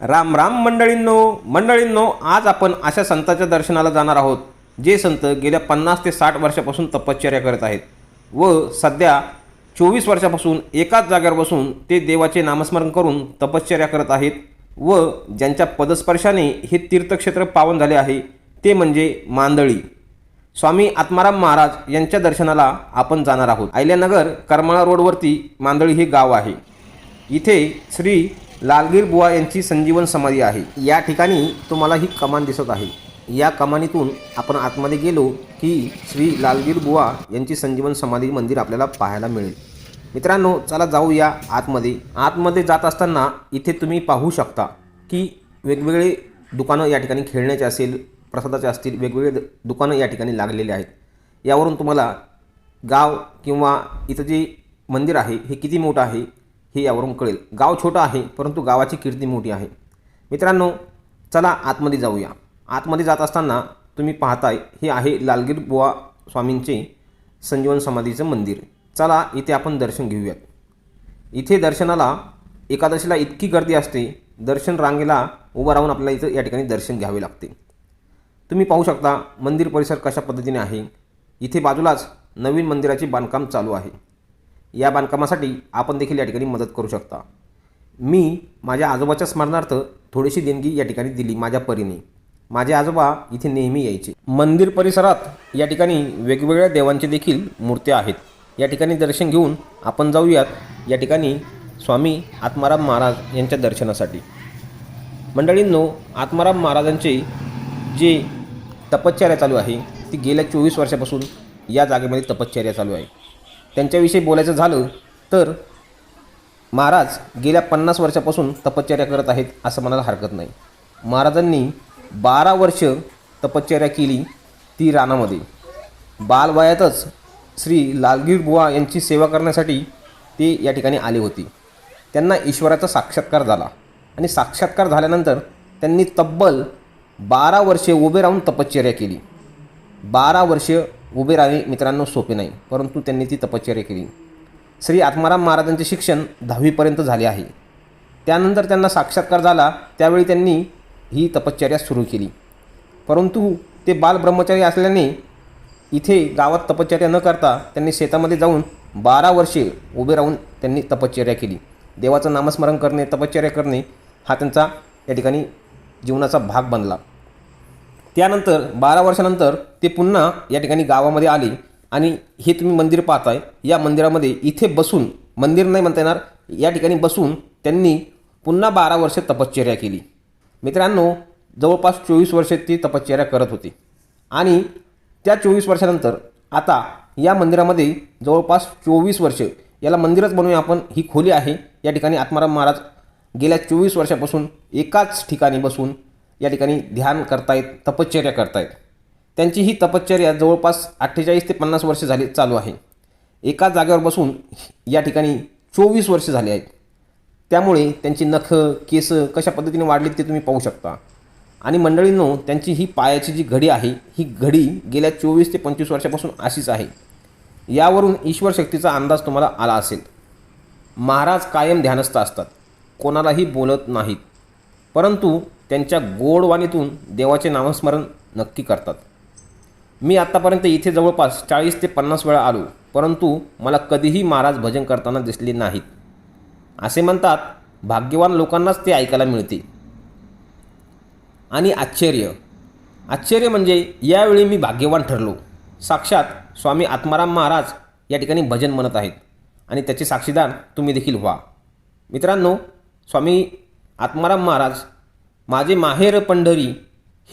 राम राम मंडळींनो मंडळींनो आज आपण अशा संतांच्या दर्शनाला जाणार आहोत जे संत गेल्या पन्नास ते साठ वर्षापासून तपश्चर्या करत आहेत. व सध्या चोवीस वर्षापासून एकाच जागेवर बसून ते देवाचे नामस्मरण करून तपश्चर्या करत आहेत व ज्यांच्या पदस्पर्शाने हे तीर्थक्षेत्र पावन झाले आहे ते म्हणजे मांदळी. स्वामी आत्माराम महाराज यांच्या दर्शनाला आपण जाणार आहोत. आयल्यानगर करमाळा रोडवरती मांदळी हे गाव आहे. इथे श्री लालगीर बुवा यांची संजीवन समाधी आहे. या ठिकाणी तुम्हाला ही कमान दिसत आहे. या कमानीतून आपण आतमध्ये गेलो की श्री लालगीर बुवा यांची संजीवन समाधी मंदिर आपल्याला पाहायला मिळेल. मित्रांनो चला जाऊ या आतमध्ये. आतमध्ये जात असताना इथे तुम्ही पाहू शकता की वेगवेगळे दुकानं या ठिकाणी खेळण्याचे असेल प्रसादाचे असतील वेगवेगळे दुकानं या ठिकाणी लागलेले आहेत. यावरून तुम्हाला गाव किंवा इथं जे मंदिर आहे हे किती मोठं आहे हे यावरून कळेल. गाव छोटं आहे परंतु गावाची कीर्ती मोठी आहे. मित्रांनो चला आतमध्ये जाऊया. आतमध्ये जात असताना तुम्ही पाहताय हे आहे लालगीर बुवा स्वामींचे संजीवन समाधीचं मंदिर. चला इथे आपण दर्शन घेऊयात. इथे दर्शनाला एकादशीला इतकी गर्दी असते दर्शन रांगेला उभं राहून आपल्याला इथं या ठिकाणी दर्शन घ्यावे लागते. तुम्ही पाहू शकता मंदिर परिसर कशा पद्धतीने आहे. इथे बाजूलाच नवीन मंदिराचे बांधकाम चालू आहे. या बांधकामासाठी आपण देखील या ठिकाणी मदत करू शकता. मी माझ्या आजोबाच्या स्मरणार्थ थोडीशी देणगी या ठिकाणी दिली माझ्या परीने. माझे आजोबा इथे नेहमी यायचे. मंदिर परिसरात या ठिकाणी वेगवेगळ्या देवांचे देखील मूर्त्या आहेत. या ठिकाणी दर्शन घेऊन आपण जाऊयात या ठिकाणी स्वामी आत्माराम महाराज यांच्या दर्शनासाठी. मंडळींनो आत्माराम महाराजांचे जे तपश्चर्या चालू आहे ती गेल्या चोवीस वर्षापासून या जागेमध्ये तपश्चर्या चालू आहे. त्यांच्याविषयी बोलायचं झालं तर महाराज गेल्या पन्नास वर्षापासून तपश्चर्या करत आहेत असं म्हणायला हरकत नाही. महाराजांनी बारा वर्ष तपश्चर्या केली ती रानामध्ये. बालवयातच श्री लालगीर बुवा यांची सेवा करण्यासाठी ते या ठिकाणी आले होते. त्यांना ईश्वराचा साक्षात्कार झाला आणि साक्षात्कार झाल्यानंतर त्यांनी तब्बल बारा वर्षे उभे राहून तपश्चर्या केली. बारा वर्ष उभे राहणे मित्रांनो सोपे नाही. परंतु त्यांनी ती तपश्चर्या केली. श्री आत्माराम महाराजांचे शिक्षण दहावीपर्यंत झाले आहे. त्यानंतर त्यांना साक्षात्कार झाला. त्यावेळी त्यांनी ही तपश्चर्या सुरू केली. परंतु ते बालब्रह्मचारी असल्याने इथे गावात तपश्चर्या न करता त्यांनी शेतामध्ये जाऊन बारा वर्षे उभे राहून त्यांनी तपश्चर्या केली. देवाचं नामस्मरण करणे तपश्चर्या करणे हा त्यांचा या ठिकाणी जीवनाचा भाग बनला. त्यानंतर बारा वर्षानंतर ते पुन्हा या ठिकाणी गावामध्ये आले आणि हे तुम्ही मंदिर पाहताय. या मंदिरामध्ये इथे बसून मंदिर नाही म्हणता येणार या ठिकाणी बसून त्यांनी पुन्हा बारा वर्षे तपश्चर्या केली. मित्रांनो जवळपास चोवीस वर्षे ती तपश्चर्या करत होते. आणि त्या चोवीस वर्षानंतर आता या मंदिरामध्ये जवळपास चोवीस वर्ष याला मंदिरच बनवूया आपण ही खोली आहे. या ठिकाणी आत्माराम महाराज गेल्या चोवीस वर्षापासून एकाच ठिकाणी बसून या ठिकाणी ध्यान करतायत तपश्चर्या करतायत. त्यांची ही तपश्चर्या जवळपास अठ्ठेचाळीस ते पन्नास वर्ष झाली चालू आहे. एका जागेवर बसून या ठिकाणी चोवीस वर्ष झाली आहेत. त्यामुळे त्यांची नखं केस कशा पद्धतीने वाढलीत ते तुम्ही पाहू शकता. आणि मंडळींनो त्यांची ही पायाची जी घडी आहे ही घडी गेल्या चोवीस ते पंचवीस वर्षापासून अशीच आहे. यावरून ईश्वर शक्तीचा अंदाज तुम्हाला आला असेल. महाराज कायम ध्यानस्थ असतात. कोणालाही बोलत नाहीत. परंतु त्यांच्या गोडवाणीतून देवाचे नामस्मरण नक्की करतात. मी आत्तापर्यंत इथे जवळपास चाळीस ते पन्नास वेळा आलो परंतु मला कधीही महाराज भजन करताना दिसले नाहीत. असे म्हणतात भाग्यवान लोकांनाच ते ऐकायला मिळते. आणि आश्चर्य. आश्चर्य म्हणजे यावेळी मी भाग्यवान ठरलो. साक्षात स्वामी आत्माराम महाराज या ठिकाणी भजन म्हणत आहेत आणि त्याचे साक्षीदार तुम्ही देखील व्हा. मित्रांनो स्वामी आत्माराम महाराज माझे माहेर पंढरी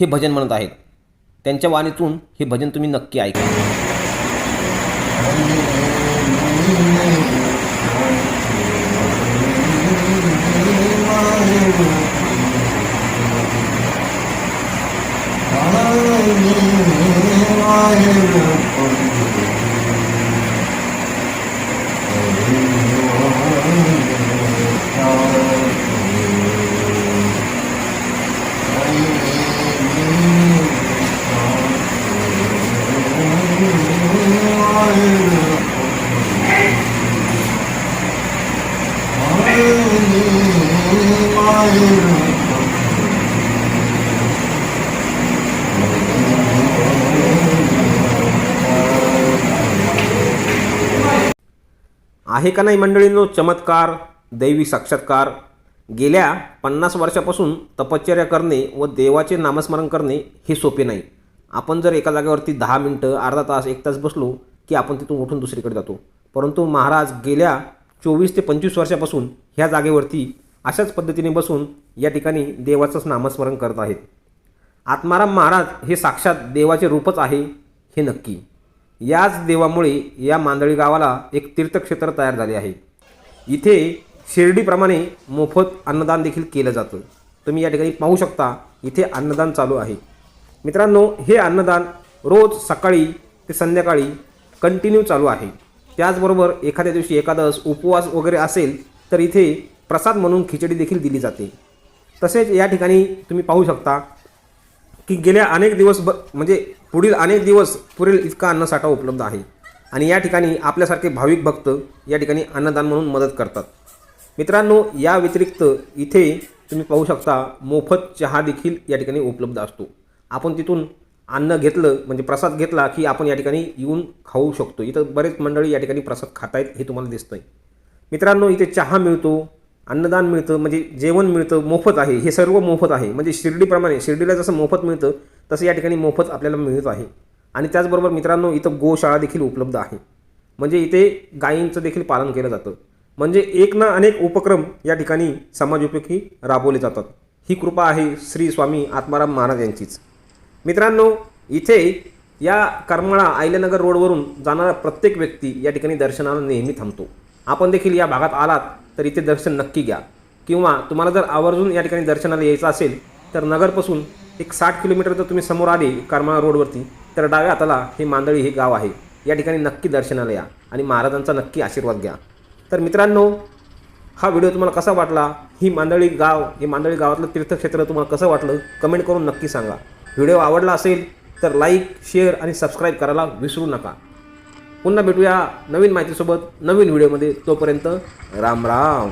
हे भजन म्हणत आहेत. त्यांच्या वाणीतून हे भजन तुम्ही नक्की ऐका. Thank आहे का नाही मंडळींनो चमत्कार दैवी साक्षात्कार? गेल्या पन्नास वर्षापासून तपश्चर्या करणे व देवाचे नामस्मरण करणे हे सोपे नाही. आपण जर एका जागेवरती दहा मिनटं अर्धा तास एक तास बसलो की आपण तिथून उठून दुसरीकडे जातो. परंतु महाराज गेल्या चोवीस ते पंचवीस वर्षापासून ह्या जागेवरती अशाच पद्धतीने बसून या ठिकाणी देवाचंच नामस्मरण करत आहेत. आत्माराम महाराज हे साक्षात देवाचे रूपच आहे हे नक्की. याच देवामुळे या मांदळी गावाला एक तीर्थक्षेत्र तयार झाले आहे. इथे शिर्डीप्रमाणे मोफत अन्नदान देखील केलं जातं. तुम्ही या ठिकाणी पाहू शकता इथे अन्नदान चालू आहे. मित्रांनो हे अन्नदान रोज सकाळी ते संध्याकाळी कंटिन्यू चालू आहे. त्याचबरोबर एखाद्या दिवशी एखादस उपवास वगैरे असेल तर इथे प्रसाद म्हणून खिचडी देखील दिली जाते. तसेच या ठिकाणी तुम्ही पाहू शकता की गेल्या अनेक दिवस ब म्हणजे पुढील अनेक दिवस पुरेल इतका अन्नसाठा उपलब्ध आहे. आणि या ठिकाणी आपल्यासारखे भाविक भक्त या ठिकाणी अन्नदान म्हणून मदत करतात. मित्रांनो या व्यतिरिक्त इथे तुम्ही पाहू शकता मोफत चहा देखील या ठिकाणी उपलब्ध असतो. आपण तिथून अन्न घेतलं म्हणजे प्रसाद घेतला की आपण या ठिकाणी येऊन खाऊ शकतो. इथं बरेच मंडळी या ठिकाणी प्रसाद खातायत हे तुम्हाला दिसतंय. मित्रांनो इथे चहा मिळतो अन्नदान मिळतं म्हणजे जेवण मिळतं मोफत आहे हे सर्व मोफत आहे. म्हणजे शिर्डीप्रमाणे शिर्डीला जसं मोफत मिळतं तसं या ठिकाणी मोफत आपल्याला मिळत आहे. आणि त्याचबरोबर मित्रांनो इथं गोशाळा देखील उपलब्ध आहे. म्हणजे इथे गायींचं देखील पालन केलं जातं. म्हणजे एक ना अनेक उपक्रम या ठिकाणी समाजोपयोगी राबवले जातात. ही कृपा आहे श्री स्वामी आत्माराम महाराज यांचीच. मित्रांनो इथे या करमाळा आयल्यानगर रोडवरून जाणारा प्रत्येक व्यक्ती या ठिकाणी दर्शनाला नेहमी थांबतो. आपण देखील या भागात आलात तर इथे दर्शन नक्की घ्या. किंवा तुम्हाला जर आवर्जून या ठिकाणी दर्शनाला यायचं असेल तर नगरपासून एक साठ किलोमीटर जर तुम्ही समोर आले करमाळा रोडवरती तर डाव्या हाताला हे मांदळी हे गाव आहे. या ठिकाणी नक्की दर्शनाला या आणि महाराजांचा नक्की आशीर्वाद घ्या. तर मित्रांनो हा व्हिडिओ तुम्हाला कसा वाटला? ही मांदळी गाव हे मांदळी गावातलं तीर्थक्षेत्र तुम्हाला कसं वाटलं? कमेंट करून नक्की सांगा. व्हिडिओ आवडला असेल तर लाईक शेअर आणि सबस्क्राईब करायला विसरू नका. पुन्हा भेटूया नवीन माहितीसोबत नवीन व्हिडिओमध्ये. तोपर्यंत राम राम.